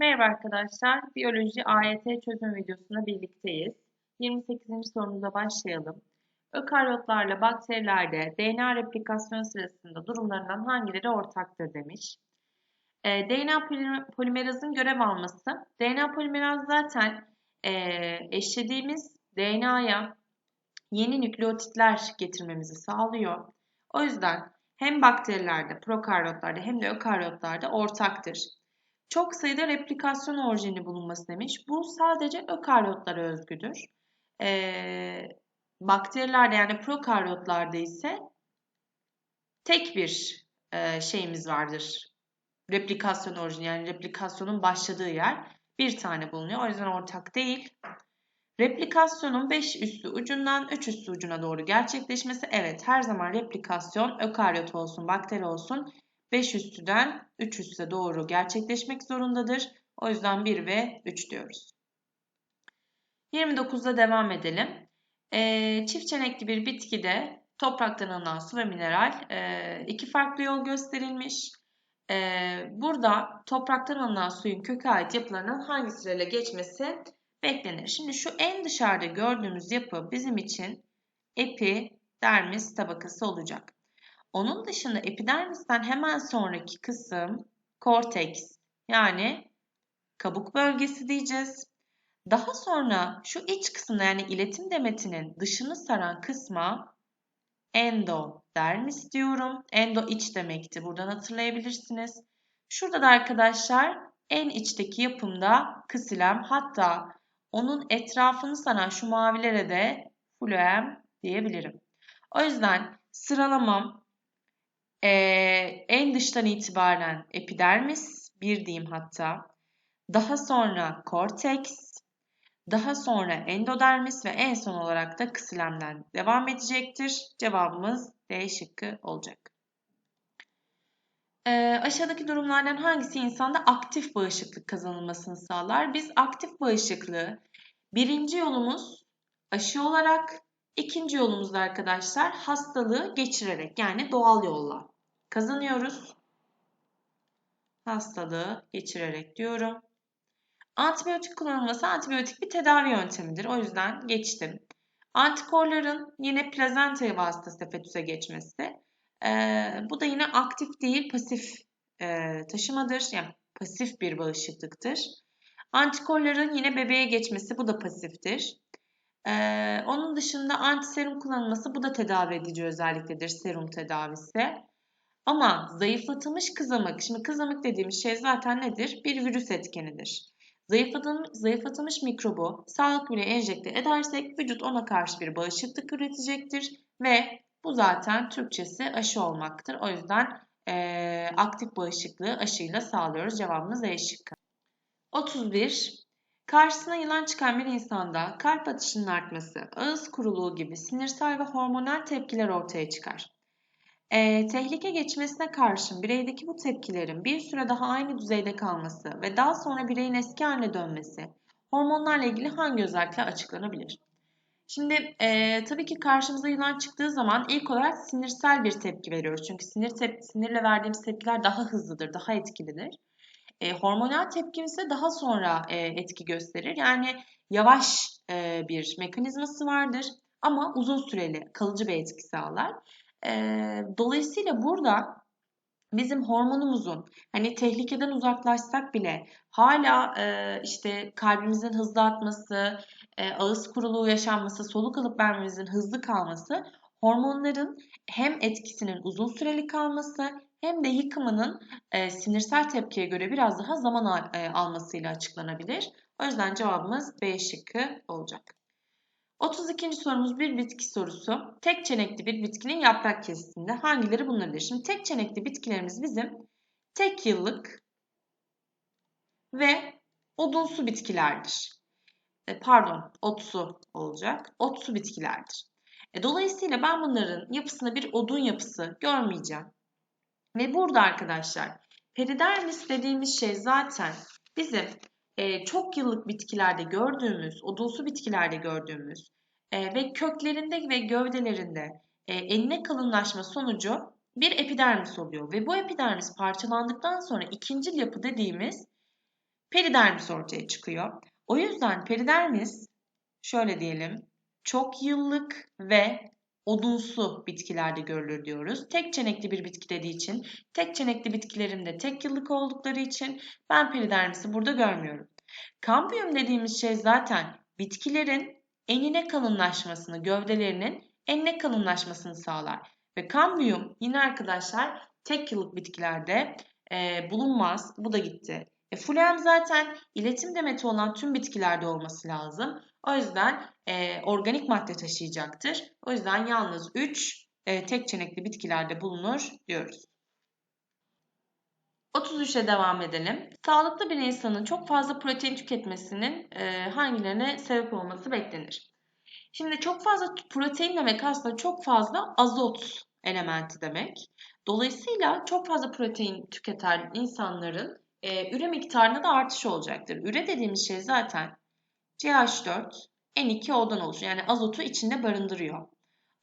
Merhaba arkadaşlar, Biyoloji AYT çözüm videosunda birlikteyiz. 28. sorumuza başlayalım. Ökaryotlarla bakterilerde DNA replikasyon sırasında durumlarından hangileri ortaktır demiş. E, DNA polimerazın görev alması. DNA polimeraz zaten e, eşlediğimiz DNA'ya yeni nükleotitler getirmemizi sağlıyor. O yüzden hem bakterilerde, prokaryotlarda hem de ökaryotlarda ortaktır. Çok sayıda replikasyon orijini bulunması demiş. Bu sadece ökaryotlara özgüdür. Ee, bakterilerde yani prokaryotlarda ise tek bir e, şeyimiz vardır. Replikasyon orijini yani replikasyonun başladığı yer bir tane bulunuyor. O yüzden ortak değil. Replikasyonun 5 üstü ucundan 3 üstü ucuna doğru gerçekleşmesi evet her zaman replikasyon ökaryot olsun bakteri olsun 5 üstüden 3 üste doğru gerçekleşmek zorundadır. O yüzden 1 ve 3 diyoruz. 29'da devam edelim. E, çift çenekli bir bitkide topraktan alınan su ve mineral e, iki farklı yol gösterilmiş. E, burada topraktan alınan suyun köke ait yapılarının hangi süreyle geçmesi beklenir. Şimdi şu en dışarıda gördüğümüz yapı bizim için epidermis tabakası olacak. Onun dışında epidermisten hemen sonraki kısım korteks yani kabuk bölgesi diyeceğiz. Daha sonra şu iç kısımda yani iletim demetinin dışını saran kısma endodermis diyorum. Endo iç demekti. Buradan hatırlayabilirsiniz. Şurada da arkadaşlar en içteki yapımda kısilem hatta onun etrafını saran şu mavilere de floem diyebilirim. O yüzden sıralamam ee, en dıştan itibaren epidermis, bir diyeyim hatta. Daha sonra korteks, daha sonra endodermis ve en son olarak da kısilemden devam edecektir. Cevabımız D şıkkı olacak. Ee, aşağıdaki durumlardan hangisi insanda aktif bağışıklık kazanılmasını sağlar? Biz aktif bağışıklığı birinci yolumuz aşı olarak, ikinci yolumuzda arkadaşlar hastalığı geçirerek yani doğal yolla kazanıyoruz. Hastalığı geçirerek diyorum. Antibiyotik kullanılması antibiyotik bir tedavi yöntemidir. O yüzden geçtim. Antikorların yine plazenta vasıtasıyla fetüse geçmesi. Ee, bu da yine aktif değil pasif e, taşımadır. Yani pasif bir bağışıklıktır. Antikorların yine bebeğe geçmesi bu da pasiftir. Ee, onun dışında antiserum kullanılması bu da tedavi edici özelliktedir serum tedavisi. Ama zayıflatılmış kızamık, şimdi kızamık dediğimiz şey zaten nedir? Bir virüs etkenidir. Zayıflatılmış, zayıflatılmış mikrobu sağlık bile enjekte edersek vücut ona karşı bir bağışıklık üretecektir ve bu zaten Türkçesi aşı olmaktır. O yüzden e, aktif bağışıklığı aşıyla sağlıyoruz. Cevabımız E şıkkı. 31. Karşısına yılan çıkan bir insanda kalp atışının artması, ağız kuruluğu gibi sinirsel ve hormonal tepkiler ortaya çıkar. E, tehlike geçmesine karşın bireydeki bu tepkilerin bir süre daha aynı düzeyde kalması ve daha sonra bireyin eski haline dönmesi hormonlarla ilgili hangi özellikle açıklanabilir? Şimdi e, tabii ki karşımıza yılan çıktığı zaman ilk olarak sinirsel bir tepki veriyoruz. Çünkü sinir tep sinirle verdiğimiz tepkiler daha hızlıdır, daha etkilidir. E, hormonal tepki ise daha sonra e, etki gösterir. Yani yavaş e, bir mekanizması vardır ama uzun süreli kalıcı bir etki sağlar. E, dolayısıyla burada bizim hormonumuzun hani tehlikeden uzaklaşsak bile hala e, işte kalbimizin hızlı atması, e, ağız kuruluğu yaşanması, soluk alıp vermemizin hızlı kalması hormonların hem etkisinin uzun süreli kalması hem de yıkımının e, sinirsel tepkiye göre biraz daha zaman al, e, almasıyla açıklanabilir. O yüzden cevabımız B şıkkı olacak. 32. sorumuz bir bitki sorusu. Tek çenekli bir bitkinin yaprak kesisinde hangileri bunlardır? Şimdi tek çenekli bitkilerimiz bizim tek yıllık ve odunsu bitkilerdir. E, pardon, otsu olacak. Otsu bitkilerdir. E, dolayısıyla ben bunların yapısında bir odun yapısı görmeyeceğim. Ve burada arkadaşlar peridermis dediğimiz şey zaten bizim e, çok yıllık bitkilerde gördüğümüz, odunsu bitkilerde gördüğümüz e, ve köklerinde ve gövdelerinde e, enine kalınlaşma sonucu bir epidermis oluyor. Ve bu epidermis parçalandıktan sonra ikincil yapı dediğimiz peridermis ortaya çıkıyor. O yüzden peridermis şöyle diyelim çok yıllık ve odunsu bitkilerde görülür diyoruz. Tek çenekli bir bitki dediği için, tek çenekli bitkilerimde tek yıllık oldukları için ben peridermisi burada görmüyorum. Kambiyum dediğimiz şey zaten bitkilerin enine kalınlaşmasını, gövdelerinin enine kalınlaşmasını sağlar. Ve kambiyum yine arkadaşlar tek yıllık bitkilerde e, bulunmaz. Bu da gitti. E, fulem zaten iletim demeti olan tüm bitkilerde olması lazım. O yüzden e, organik madde taşıyacaktır. O yüzden yalnız 3 e, tek çenekli bitkilerde bulunur diyoruz. 33'e devam edelim. Sağlıklı bir insanın çok fazla protein tüketmesinin e, hangilerine sebep olması beklenir? Şimdi çok fazla protein demek aslında çok fazla azot elementi demek. Dolayısıyla çok fazla protein tüketen insanların e, üre miktarında da artış olacaktır. Üre dediğimiz şey zaten CH4, N2O'dan oluşuyor. Yani azotu içinde barındırıyor.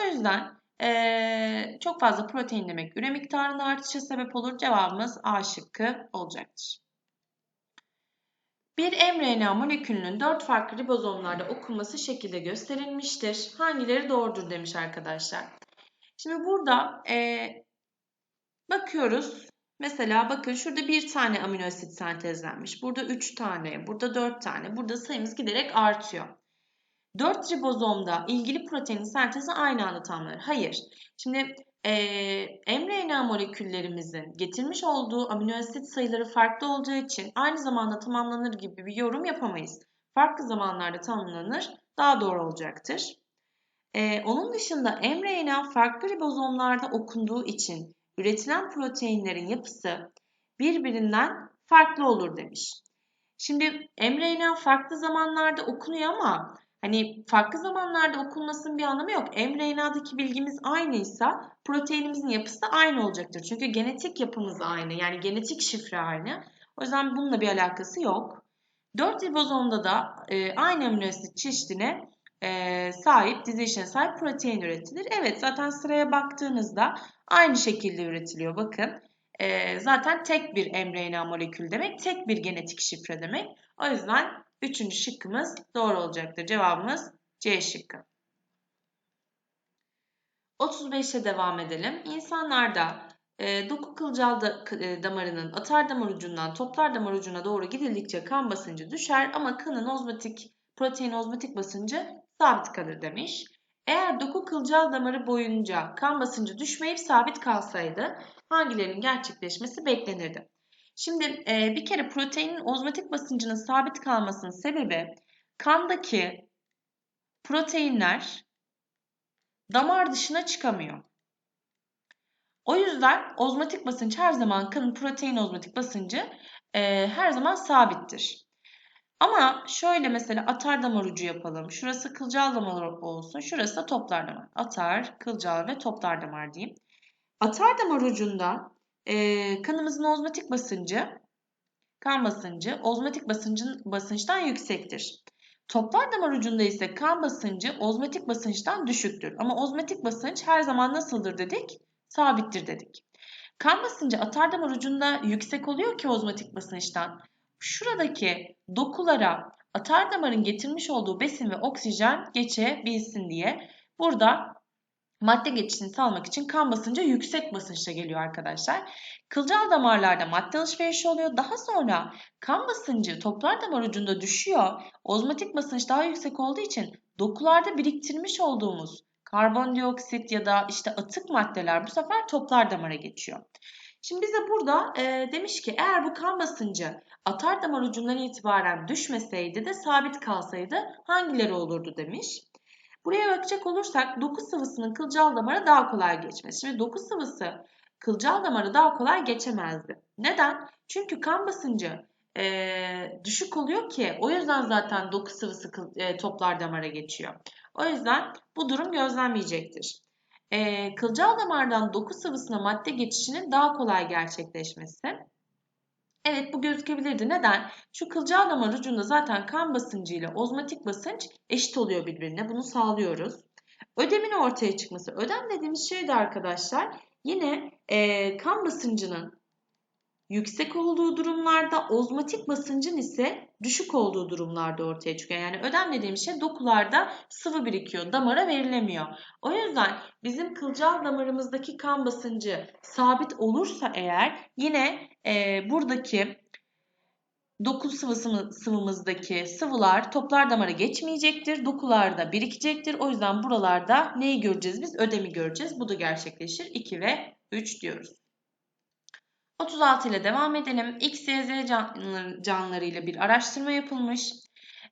O yüzden ee, çok fazla protein demek üre miktarında artışa sebep olur. Cevabımız A şıkkı olacaktır. Bir mRNA molekülünün 4 farklı ribozomlarda okunması şekilde gösterilmiştir. Hangileri doğrudur demiş arkadaşlar. Şimdi burada e, bakıyoruz. Mesela bakın şurada bir tane amino asit sentezlenmiş. Burada 3 tane, burada 4 tane. Burada sayımız giderek artıyor. 4 ribozomda ilgili proteinin sentezi aynı anda tamamlanır. Hayır. Şimdi e, mRNA moleküllerimizin getirmiş olduğu amino asit sayıları farklı olacağı için aynı zamanda tamamlanır gibi bir yorum yapamayız. Farklı zamanlarda tamamlanır daha doğru olacaktır. E, onun dışında mRNA farklı ribozomlarda okunduğu için üretilen proteinlerin yapısı birbirinden farklı olur demiş. Şimdi mRNA farklı zamanlarda okunuyor ama Hani farklı zamanlarda okunmasının bir anlamı yok. mRNA'daki bilgimiz aynıysa proteinimizin yapısı da aynı olacaktır. Çünkü genetik yapımız aynı. Yani genetik şifre aynı. O yüzden bununla bir alakası yok. 4 ribozomda da e, aynı amino asit çeşidine e, sahip, dizi içine sahip protein üretilir. Evet zaten sıraya baktığınızda aynı şekilde üretiliyor. Bakın e, zaten tek bir mRNA molekül demek, tek bir genetik şifre demek. O yüzden Üçüncü şıkkımız doğru olacaktır. Cevabımız C şıkkı. 35'e devam edelim. İnsanlarda e, doku kılcal da, e, damarının atar damar ucundan toplar damar ucuna doğru gidildikçe kan basıncı düşer ama kanın ozmotik, protein ozmotik basıncı sabit kalır demiş. Eğer doku kılcal damarı boyunca kan basıncı düşmeyip sabit kalsaydı hangilerinin gerçekleşmesi beklenirdi? Şimdi e, bir kere proteinin ozmotik basıncının sabit kalmasının sebebi kandaki proteinler damar dışına çıkamıyor. O yüzden ozmotik basınç her zaman kanın protein ozmotik basıncı e, her zaman sabittir. Ama şöyle mesela atar damar ucu yapalım. Şurası kılcal damar olsun. Şurası da toplar damar. Atar, kılcal ve toplar damar diyeyim. Atar damar ucunda e, kanımızın ozmotik basıncı, kan basıncı ozmotik basıncın basınçtan yüksektir. Toplar damar ucunda ise kan basıncı ozmotik basınçtan düşüktür. Ama ozmotik basınç her zaman nasıldır dedik? Sabittir dedik. Kan basıncı atar damar ucunda yüksek oluyor ki ozmotik basınçtan. Şuradaki dokulara atar damarın getirmiş olduğu besin ve oksijen geçebilsin diye burada madde geçişini sağlamak için kan basıncı yüksek basınçta geliyor arkadaşlar. Kılcal damarlarda madde alışverişi oluyor. Daha sonra kan basıncı toplar damar ucunda düşüyor. Ozmotik basınç daha yüksek olduğu için dokularda biriktirmiş olduğumuz karbondioksit ya da işte atık maddeler bu sefer toplar damara geçiyor. Şimdi bize burada e, demiş ki eğer bu kan basıncı atar damar ucundan itibaren düşmeseydi de sabit kalsaydı hangileri olurdu demiş. Buraya bakacak olursak doku sıvısının kılcal damara daha kolay geçmesi. Şimdi doku sıvısı kılcal damarı daha kolay geçemezdi. Neden? Çünkü kan basıncı e, düşük oluyor ki o yüzden zaten doku sıvısı e, toplar damara geçiyor. O yüzden bu durum gözlenmeyecektir. E, kılcal damardan doku sıvısına madde geçişinin daha kolay gerçekleşmesi Evet bu gözükebilirdi. Neden? Şu kılcal damar ucunda zaten kan basıncı ile ozmotik basınç eşit oluyor birbirine. Bunu sağlıyoruz. Ödemin ortaya çıkması. Ödem dediğimiz şey de arkadaşlar yine e, kan basıncının yüksek olduğu durumlarda ozmotik basıncın ise düşük olduğu durumlarda ortaya çıkıyor. Yani ödem dediğim şey dokularda sıvı birikiyor, damara verilemiyor. O yüzden bizim kılcal damarımızdaki kan basıncı sabit olursa eğer yine e, buradaki doku sıvımızdaki sıvılar toplar damara geçmeyecektir. Dokularda birikecektir. O yüzden buralarda neyi göreceğiz biz? Ödemi göreceğiz. Bu da gerçekleşir. 2 ve 3 diyoruz. 36 ile devam edelim. X, Y, Z canlıları ile bir araştırma yapılmış.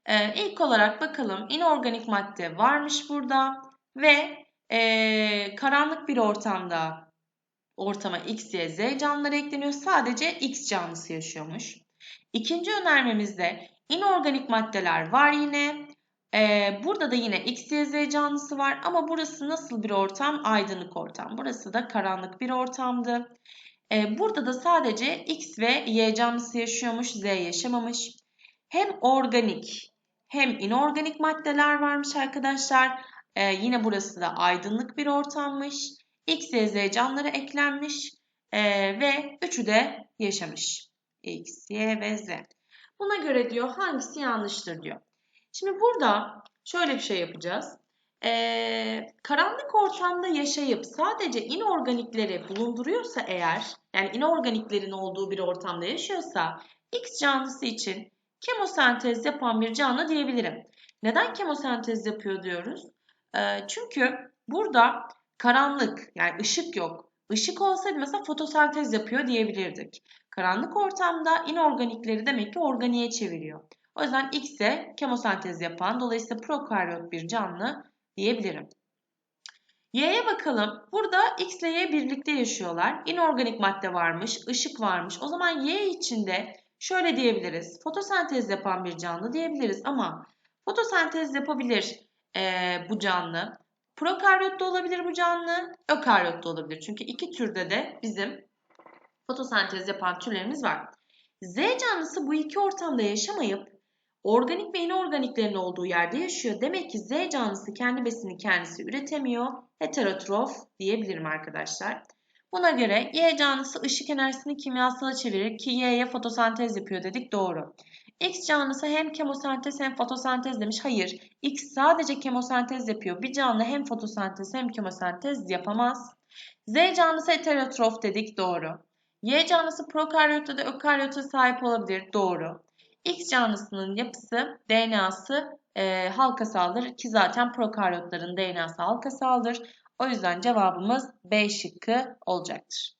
Ee, ilk olarak bakalım inorganik madde varmış burada ve e, karanlık bir ortamda ortama X, Y, Z canlıları ekleniyor. Sadece X canlısı yaşıyormuş. İkinci önermemizde inorganik maddeler var yine. Ee, burada da yine X, Y, Z canlısı var ama burası nasıl bir ortam? Aydınlık ortam. Burası da karanlık bir ortamdı. Ee, burada da sadece X ve Y canlısı yaşıyormuş, Z yaşamamış. Hem organik hem inorganik maddeler varmış arkadaşlar. Ee, yine burası da aydınlık bir ortammış. X, Y, Z canlıları eklenmiş ee, ve üçü de yaşamış. X, Y ve Z. Buna göre diyor hangisi yanlıştır diyor. Şimdi burada şöyle bir şey yapacağız. Ee, karanlık ortamda yaşayıp sadece inorganikleri bulunduruyorsa eğer, yani inorganiklerin olduğu bir ortamda yaşıyorsa X canlısı için kemosentez yapan bir canlı diyebilirim. Neden kemosentez yapıyor diyoruz? Ee, çünkü burada karanlık yani ışık yok. Işık olsaydı mesela fotosentez yapıyor diyebilirdik. Karanlık ortamda inorganikleri demek ki organiğe çeviriyor. O yüzden X'e kemosentez yapan dolayısıyla prokaryot bir canlı diyebilirim. Y'ye bakalım. Burada X ile Y birlikte yaşıyorlar. İnorganik madde varmış, ışık varmış. O zaman Y içinde şöyle diyebiliriz. Fotosentez yapan bir canlı diyebiliriz ama fotosentez yapabilir e, bu canlı. Prokaryot da olabilir bu canlı, ökaryot da olabilir. Çünkü iki türde de bizim fotosentez yapan türlerimiz var. Z canlısı bu iki ortamda yaşamayıp organik ve inorganiklerin olduğu yerde yaşıyor. Demek ki Z canlısı kendi besini kendisi üretemiyor. Heterotrof diyebilirim arkadaşlar. Buna göre Y canlısı ışık enerjisini kimyasala çevirir ki Y'ye fotosentez yapıyor dedik doğru. X canlısı hem kemosentez hem fotosentez demiş. Hayır. X sadece kemosentez yapıyor. Bir canlı hem fotosentez hem kemosentez yapamaz. Z canlısı heterotrof dedik. Doğru. Y canlısı prokaryotta da ökaryota sahip olabilir. Doğru. X canlısının yapısı, DNA'sı e, halkasaldır ki zaten prokaryotların DNA'sı halkasaldır. O yüzden cevabımız B şıkkı olacaktır.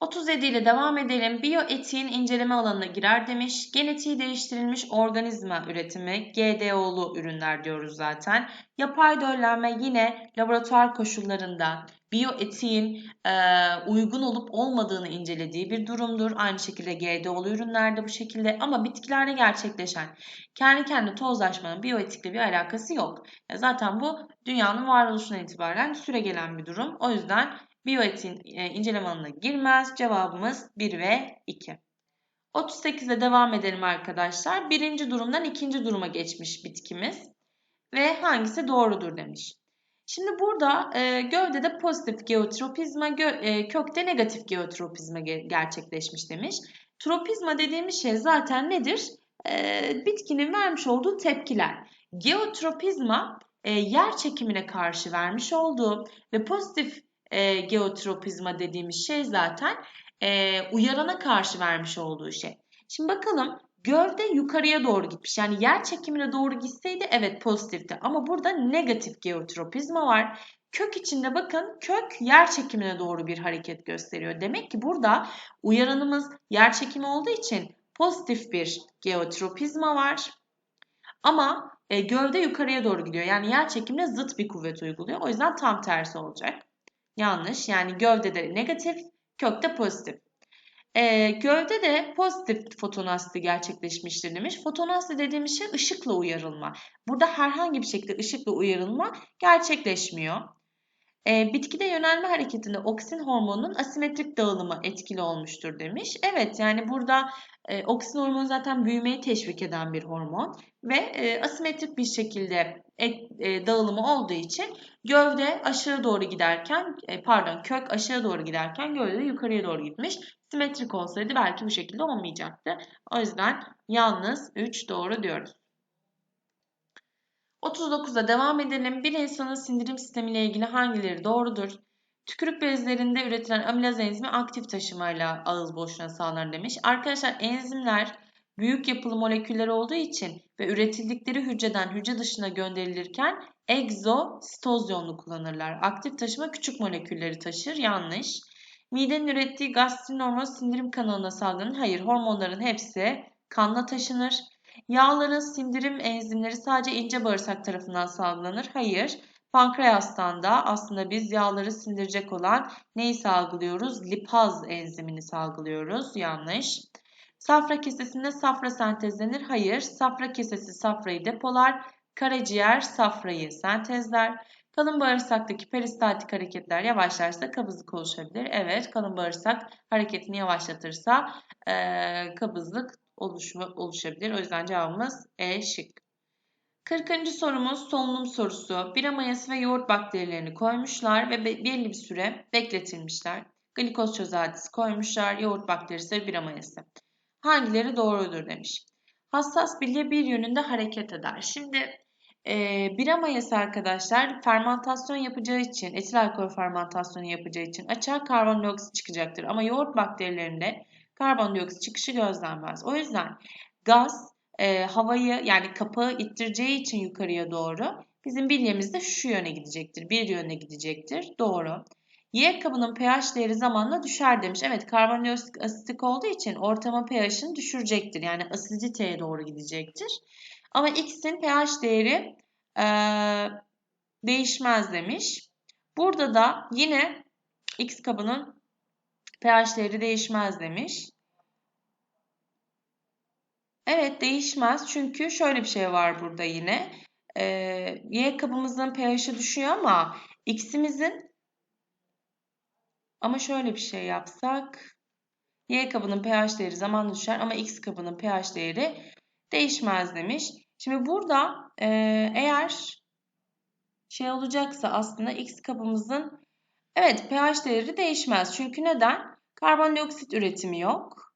37 ile devam edelim. Biyoetiğin inceleme alanına girer demiş. Genetiği değiştirilmiş organizma üretimi, GDO'lu ürünler diyoruz zaten. Yapay döllenme yine laboratuvar koşullarında biyoetiğin e, uygun olup olmadığını incelediği bir durumdur. Aynı şekilde GDO'lu ürünlerde bu şekilde ama bitkilerde gerçekleşen kendi kendine tozlaşmanın biyoetikle bir alakası yok. E, zaten bu dünyanın varoluşundan itibaren süre gelen bir durum. O yüzden biyoetin e, inceleme alanına girmez. Cevabımız 1 ve 2. 38'e devam edelim arkadaşlar. Birinci durumdan ikinci duruma geçmiş bitkimiz. Ve hangisi doğrudur demiş. Şimdi burada e, gövdede pozitif geotropizma, gö, e, kökte negatif geotropizma ge gerçekleşmiş demiş. Tropizma dediğimiz şey zaten nedir? E, bitkinin vermiş olduğu tepkiler. Geotropizma e, yer çekimine karşı vermiş olduğu ve pozitif e, geotropizma dediğimiz şey zaten e, uyarana karşı vermiş olduğu şey. Şimdi bakalım gövde yukarıya doğru gitmiş. Yani yer çekimine doğru gitseydi evet pozitifti. Ama burada negatif geotropizma var. Kök içinde bakın kök yer çekimine doğru bir hareket gösteriyor. Demek ki burada uyaranımız yer çekimi olduğu için pozitif bir geotropizma var. Ama e, gövde yukarıya doğru gidiyor. Yani yer çekimine zıt bir kuvvet uyguluyor. O yüzden tam tersi olacak. Yanlış. Yani gövdede negatif, kökte pozitif. E, gövde de pozitif fotonasti gerçekleşmiştir demiş. Fotonasti dediğimiz şey ışıkla uyarılma. Burada herhangi bir şekilde ışıkla uyarılma gerçekleşmiyor. E, bitkide yönelme hareketinde oksin hormonunun asimetrik dağılımı etkili olmuştur demiş. Evet yani burada e, oksin hormonu zaten büyümeyi teşvik eden bir hormon ve e, asimetrik bir şekilde et, e, dağılımı olduğu için gövde aşağı doğru giderken e, pardon kök aşağı doğru giderken gövde yukarıya doğru gitmiş. Simetrik olsaydı belki bu şekilde olmayacaktı. O yüzden yalnız 3 doğru diyoruz. 39'da devam edelim. Bir insanın sindirim sistemiyle ilgili hangileri doğrudur? Tükürük bezlerinde üretilen amilaz enzimi aktif taşımayla ağız boşluğuna sağlar demiş. Arkadaşlar enzimler büyük yapılı moleküller olduğu için ve üretildikleri hücreden hücre dışına gönderilirken egzositoz yolunu kullanırlar. Aktif taşıma küçük molekülleri taşır. Yanlış. Midenin ürettiği gastrin hormonu sindirim kanalına salgılanır. Hayır, hormonların hepsi kanla taşınır. Yağların sindirim enzimleri sadece ince bağırsak tarafından salgılanır. Hayır. Pankreastan da aslında biz yağları sindirecek olan neyi salgılıyoruz? Lipaz enzimini salgılıyoruz. Yanlış. Safra kesesinde safra sentezlenir. Hayır. Safra kesesi safrayı depolar. Karaciğer safrayı sentezler. Kalın bağırsaktaki peristaltik hareketler yavaşlarsa kabızlık oluşabilir. Evet, kalın bağırsak hareketini yavaşlatırsa e, kabızlık oluşma, oluşabilir. O yüzden cevabımız E şık. 40. sorumuz solunum sorusu. Bira mayası ve yoğurt bakterilerini koymuşlar ve belli bir süre bekletilmişler. Glikoz çözeltisi koymuşlar, yoğurt bakterisi ve bira mayası. Hangileri doğrudur demiş. Hassas bilye bir yönünde hareket eder. Şimdi e, bira mayası arkadaşlar fermentasyon yapacağı için, etil alkol fermentasyonu yapacağı için açığa karbondioksit çıkacaktır. Ama yoğurt bakterilerinde karbondioksit çıkışı gözlenmez. O yüzden gaz e, havayı yani kapağı ittireceği için yukarıya doğru bizim bilyemiz de şu yöne gidecektir. Bir yöne gidecektir. Doğru. Y kabının pH değeri zamanla düşer demiş. Evet karbondioksit asitik olduğu için ortama pH'ini düşürecektir. Yani asiditeye doğru gidecektir. Ama X'in pH değeri e, değişmez demiş. Burada da yine X kabının pH değeri değişmez demiş. Evet değişmez çünkü şöyle bir şey var burada yine. Ee, y kabımızın pH'i düşüyor ama x'imizin ama şöyle bir şey yapsak y kabının pH değeri zamanla düşer ama x kabının pH değeri değişmez demiş. Şimdi burada e, eğer şey olacaksa aslında x kabımızın evet pH değeri değişmez. Çünkü neden? Karbondioksit üretimi yok.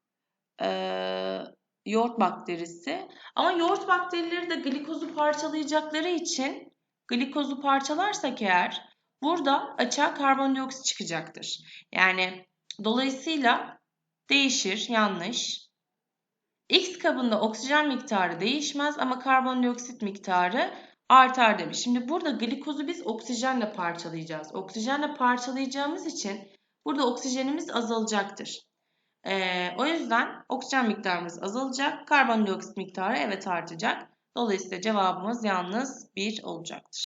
Ee, yoğurt bakterisi. Ama yoğurt bakterileri de glikozu parçalayacakları için glikozu parçalarsak eğer burada açığa karbondioksit çıkacaktır. Yani dolayısıyla değişir, yanlış. X kabında oksijen miktarı değişmez ama karbondioksit miktarı artar demiş. Şimdi burada glikozu biz oksijenle parçalayacağız. Oksijenle parçalayacağımız için burada oksijenimiz azalacaktır. Ee, o yüzden oksijen miktarımız azalacak. Karbondioksit miktarı evet artacak. Dolayısıyla cevabımız yalnız 1 olacaktır.